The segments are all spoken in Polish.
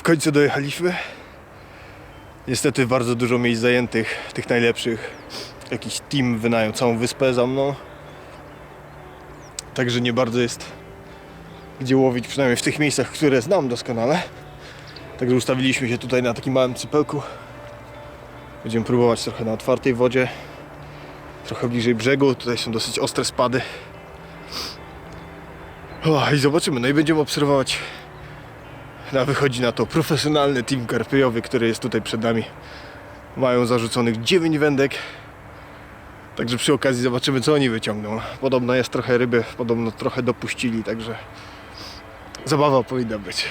W końcu dojechaliśmy. Niestety bardzo dużo miejsc zajętych, tych najlepszych. Jakiś team wynajął całą wyspę za mną. Także nie bardzo jest gdzie łowić, przynajmniej w tych miejscach, które znam doskonale. Także ustawiliśmy się tutaj na takim małym cypelku. Będziemy próbować trochę na otwartej wodzie, trochę bliżej brzegu. Tutaj są dosyć ostre spady. O, I zobaczymy. No i będziemy obserwować. Na wychodzi na to profesjonalny team karpiowy, który jest tutaj przed nami. Mają zarzuconych 9 wędek. Także przy okazji zobaczymy, co oni wyciągną. Podobno jest trochę ryby, podobno trochę dopuścili, także zabawa powinna być.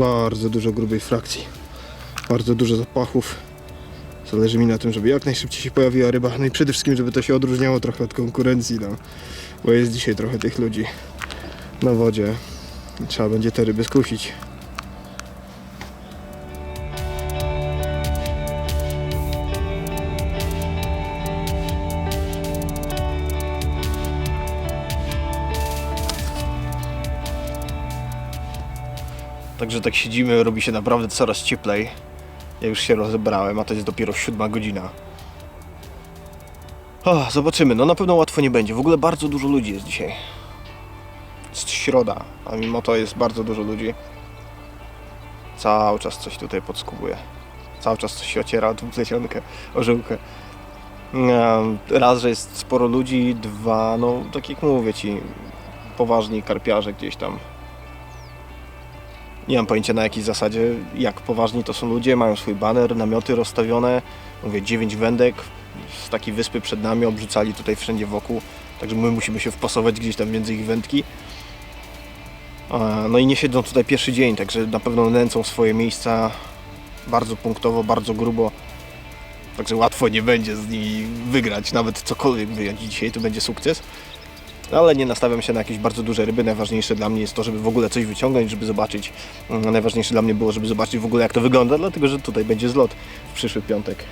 Bardzo dużo grubej frakcji. Bardzo dużo zapachów. Zależy mi na tym, żeby jak najszybciej się pojawiła ryba. No i przede wszystkim, żeby to się odróżniało trochę od konkurencji, no. Bo jest dzisiaj trochę tych ludzi na wodzie. Trzeba będzie te ryby skusić. Także tak siedzimy, robi się naprawdę coraz cieplej. Ja już się rozebrałem, a to jest dopiero siódma godzina. O, zobaczymy, no na pewno łatwo nie będzie. W ogóle bardzo dużo ludzi jest dzisiaj. Jest środa, a mimo to jest bardzo dużo ludzi. Cały czas coś tutaj podskubuje. Cały czas coś się ociera o tą plecionkę, orzełkę. Raz, że jest sporo ludzi, dwa, no tak jak mówię ci, poważni karpiarze gdzieś tam nie mam pojęcia na jakiej zasadzie, jak poważni to są ludzie, mają swój baner, namioty rozstawione, mówię 9 wędek z takiej wyspy przed nami, obrzucali tutaj wszędzie wokół, także my musimy się wpasować gdzieś tam między ich wędki. No i nie siedzą tutaj pierwszy dzień, także na pewno nęcą swoje miejsca bardzo punktowo, bardzo grubo. Także łatwo nie będzie z nimi wygrać, nawet cokolwiek wyjąć dzisiaj, to będzie sukces. Ale nie nastawiam się na jakieś bardzo duże ryby. Najważniejsze dla mnie jest to, żeby w ogóle coś wyciągnąć, żeby zobaczyć. Mm, Najważniejsze dla mnie było, żeby zobaczyć w ogóle jak to wygląda, dlatego że tutaj będzie zlot w przyszły piątek.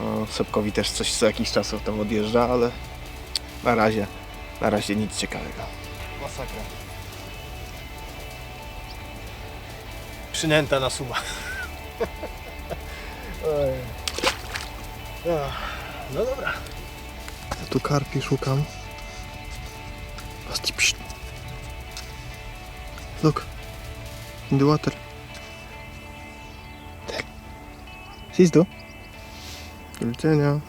O, Sepkowi też coś co jakiś czas tam odjeżdża, ale na razie, na razie nic ciekawego. Masakra. Przynęta na suma. No dobra. Ja tu karpi szukam. Basti, pszt. Look. In the water. There. Siehst du? Do widzenia.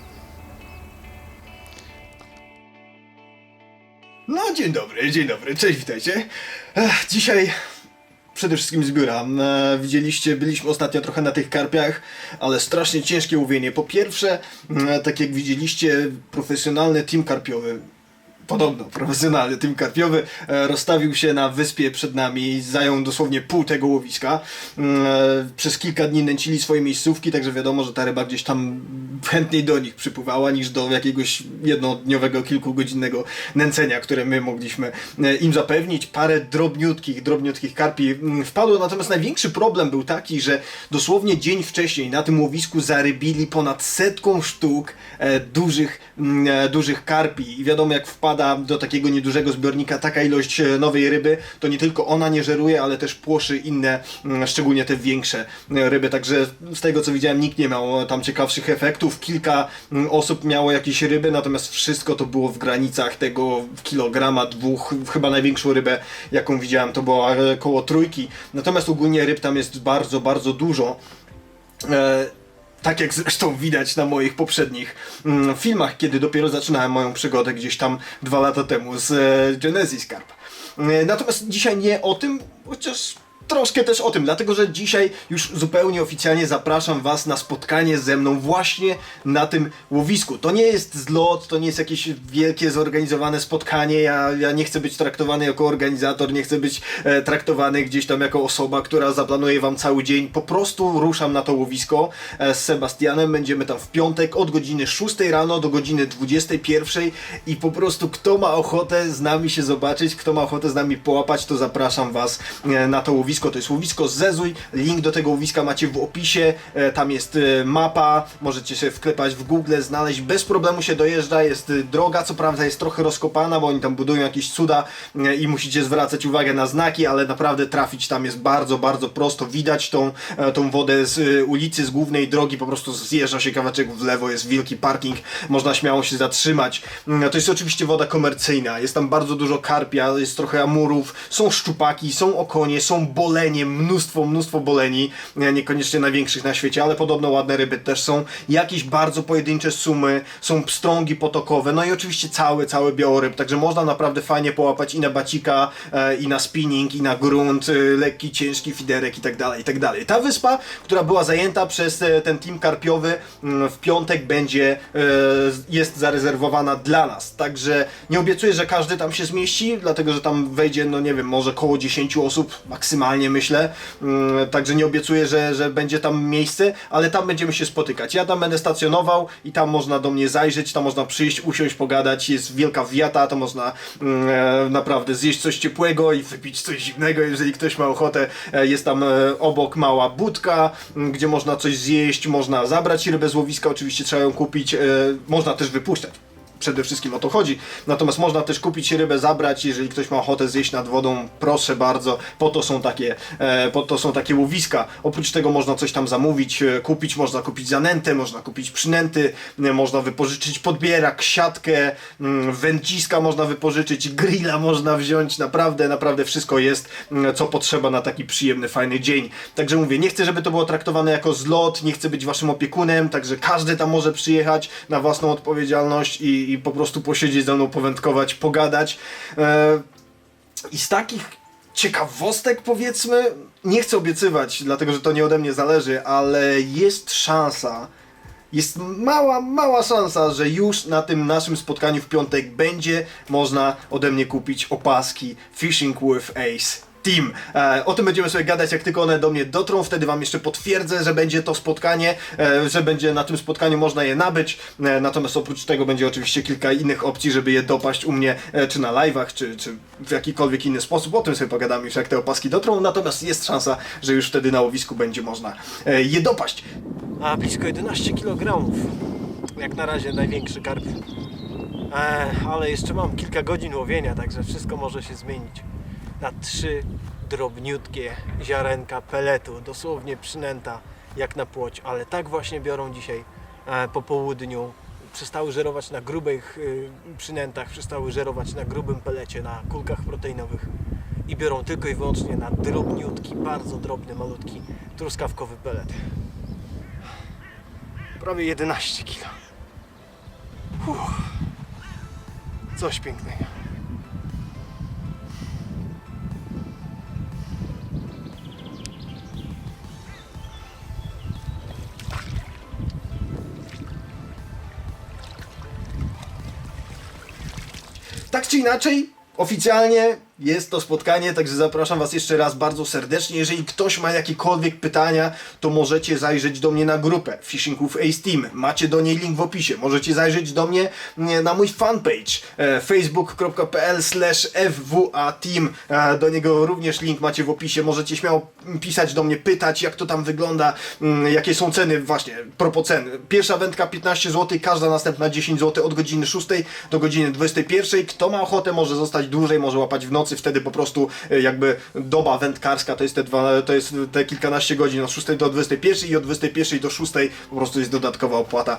No, dzień dobry, dzień dobry, cześć, witajcie. Ech, dzisiaj przede wszystkim z biura. E, widzieliście, byliśmy ostatnio trochę na tych karpiach, ale strasznie ciężkie łowienie. Po pierwsze, e, tak jak widzieliście, profesjonalny team karpiowy. Podobno profesjonalny team karpiowy e, rozstawił się na wyspie przed nami, zajął dosłownie pół tego łowiska. E, Przez kilka dni nęcili swoje miejscówki, także wiadomo, że ta ryba gdzieś tam chętniej do nich przypływała niż do jakiegoś jednodniowego, kilkugodzinnego nęcenia, które my mogliśmy e, im zapewnić. Parę drobniutkich, drobniutkich karpi mm, wpadło, natomiast największy problem był taki, że dosłownie dzień wcześniej na tym łowisku zarybili ponad setką sztuk dużych, mm, dużych karpi i wiadomo jak wpada do takiego niedużego zbiornika taka ilość e, nowej ryby, to nie tylko ona nie żeruje, ale też płoszy inne, mm, szczególnie te większe e, ryby, także z tego co widziałem nikt nie miał tam ciekawszych efektów, kilka mm, osób miało jakieś ryby, natomiast wszystko to było w granicach tego kilograma, dwóch, chyba największą rybę jaką widziałem. To była e, koło trójki, natomiast ogólnie ryb tam jest bardzo, bardzo dużo. Tak jak zresztą widać na moich poprzednich mm, filmach, kiedy dopiero zaczynałem moją przygodę gdzieś tam dwa lata temu z e, Genesis Carp. E, natomiast dzisiaj nie o tym, chociaż troszkę też o tym, dlatego że dzisiaj już zupełnie oficjalnie zapraszam Was na spotkanie ze mną właśnie na tym łowisku. To nie jest zlot, to nie jest jakieś wielkie zorganizowane spotkanie. Ja, ja nie chcę być traktowany jako organizator, nie chcę być e, traktowany gdzieś tam jako osoba, która zaplanuje Wam cały dzień. Po prostu ruszam na to łowisko e, z Sebastianem. Będziemy tam w piątek od godziny 6 rano do godziny 21 i po prostu kto ma ochotę z nami się zobaczyć, kto ma ochotę z nami połapać, to zapraszam Was e, na to łowisko. To jest łowisko Zezuj. Link do tego łowiska macie w opisie. E, Tam jest e, mapa, możecie się wklepać w Google, znaleźć. Bez problemu się dojeżdża. Jest e, droga, co prawda jest trochę rozkopana, bo oni tam budują jakieś cuda i musicie zwracać uwagę na znaki, ale naprawdę trafić tam jest bardzo, bardzo prosto. Widać tą, tą wodę z ulicy, z głównej drogi, po prostu zjeżdża się kawałeczek w lewo, jest wielki parking, można śmiało się zatrzymać. Mm, To jest oczywiście woda komercyjna, jest tam bardzo dużo karpia, jest trochę amurów, są szczupaki, są okonie, są bolenie, mnóstwo, mnóstwo boleni, e, niekoniecznie największych na świecie, ale podobno ładne ryby też są, jakieś bardzo pojedyncze sumy, są pstrągi potokowe, no i oczywiście cały, cały białoryb, także można naprawdę fajnie połapać i na bacika, e, i na spinning, i na grunt, e, lekki, ciężki fiderek i tak dalej, i tak dalej. Ta wyspa, która była zajęta przez ten team karpiowy mm, w piątek będzie, jest zarezerwowana dla nas, także nie obiecuję, że każdy tam się zmieści, dlatego, że tam wejdzie, no nie wiem, może koło 10 osób, maksymalnie myślę, Mm, także nie obiecuję, że, że będzie tam miejsce, ale tam będziemy się spotykać. Ja tam będę stacjonował i tam można do mnie zajrzeć, tam można przyjść, usiąść, pogadać, jest wielka wiata, to można mm, e, naprawdę zjeść coś ciepłego i wypić coś zimnego, jeżeli ktoś ma ochotę. E, Jest tam e, obok mała budka, m, gdzie można coś zjeść, można zabrać rybę z łowiska, oczywiście trzeba ją kupić, można też wypuszczać. Przede wszystkim o to chodzi. Natomiast można też kupić rybę, zabrać, jeżeli ktoś ma ochotę zjeść nad wodą, proszę bardzo, po to są takie, e, po to są takie łowiska. Oprócz tego można coś tam zamówić, e, kupić, można kupić zanętę, można kupić przynęty, e, można wypożyczyć podbierak, siatkę, mm, wędziska można wypożyczyć, grilla można wziąć, naprawdę, naprawdę wszystko jest, mm, co potrzeba na taki przyjemny, fajny dzień. Także mówię, nie chcę, żeby to było traktowane jako zlot, nie chcę być waszym opiekunem, także każdy tam może przyjechać na własną odpowiedzialność i, i po prostu posiedzieć ze mną, powędkować, pogadać. E, I z takich ciekawostek powiedzmy, nie chcę obiecywać, dlatego że to nie ode mnie zależy, ale jest szansa, jest mała, mała szansa, że już na tym naszym spotkaniu w piątek będzie można ode mnie kupić opaski Fishing with Ace. Team. E, o tym będziemy sobie gadać, jak tylko one do mnie dotrą. Wtedy Wam jeszcze potwierdzę, że będzie to spotkanie, e, że będzie na tym spotkaniu można je nabyć. E, natomiast oprócz tego będzie oczywiście kilka innych opcji, żeby je dopaść u mnie, e, czy na live'ach, czy, czy w jakikolwiek inny sposób. O tym sobie pogadamy już, jak te opaski dotrą. Natomiast jest szansa, że już wtedy na łowisku będzie można e, je dopaść. A blisko 11 kg. Jak na razie największy karp. E, ale jeszcze mam kilka godzin łowienia, także wszystko może się zmienić. Na trzy drobniutkie ziarenka peletu, dosłownie przynęta jak na płoć, ale tak właśnie biorą dzisiaj e, po południu. Przestały żerować na grubych y, przynętach, przestały żerować na grubym pelecie, na kulkach proteinowych i biorą tylko i wyłącznie na drobniutki, bardzo drobny, malutki truskawkowy pelet. Prawie 11 kg. Coś pięknego. Tak czy inaczej, oficjalnie jest to spotkanie, także zapraszam Was jeszcze raz bardzo serdecznie. Jeżeli ktoś ma jakiekolwiek pytania, to możecie zajrzeć do mnie na grupę with Ace Team. Macie do niej link w opisie. Możecie zajrzeć do mnie na mój fanpage e, facebook.pl fwa team. E, Do niego również link macie w opisie. Możecie śmiało pisać do mnie, pytać jak to tam wygląda, mm, jakie są ceny właśnie, propos cen. Pierwsza wędka 15 zł, każda następna 10 zł od godziny 6 do godziny 21. Kto ma ochotę może zostać dłużej, może łapać w nocy, wtedy po prostu e, jakby doba wędkarska to jest te, dwa, to jest te kilkanaście godzin od 6 do 21 i od 21 do 6 po prostu jest dodatkowa opłata.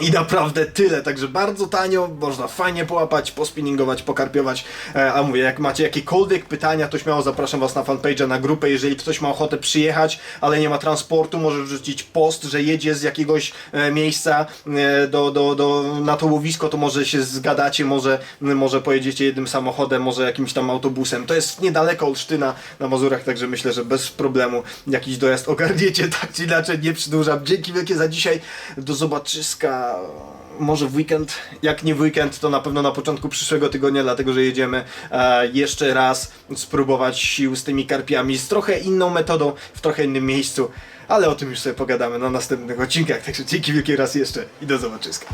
I naprawdę tyle, także bardzo tanio, można fajnie połapać, pospinningować, pokarpiować. E, a mówię, jak macie jakiekolwiek pytania, to śmiało zapraszam was na fanpage'a, na grupę. Jeżeli ktoś ma ochotę przyjechać, ale nie ma transportu, może wrzucić post, że jedzie z jakiegoś e, miejsca e, do, do, do, na to łowisko, to może się zgadacie, może, może pojedziecie jednym samochodem, może jakimś tam autobusem. To jest niedaleko Olsztyna na Mazurach, także myślę, że bez problemu jakiś dojazd ogarniecie, tak czy inaczej, nie przedłużam. Dzięki wielkie za dzisiaj, do zobaczyska może w weekend, jak nie w weekend, to na pewno na początku przyszłego tygodnia, dlatego że jedziemy e, jeszcze raz spróbować sił z tymi karpiami, z trochę inną metodą, w trochę innym miejscu, ale o tym już sobie pogadamy na następnych odcinkach, także dzięki wielkie raz jeszcze i do zobaczyska.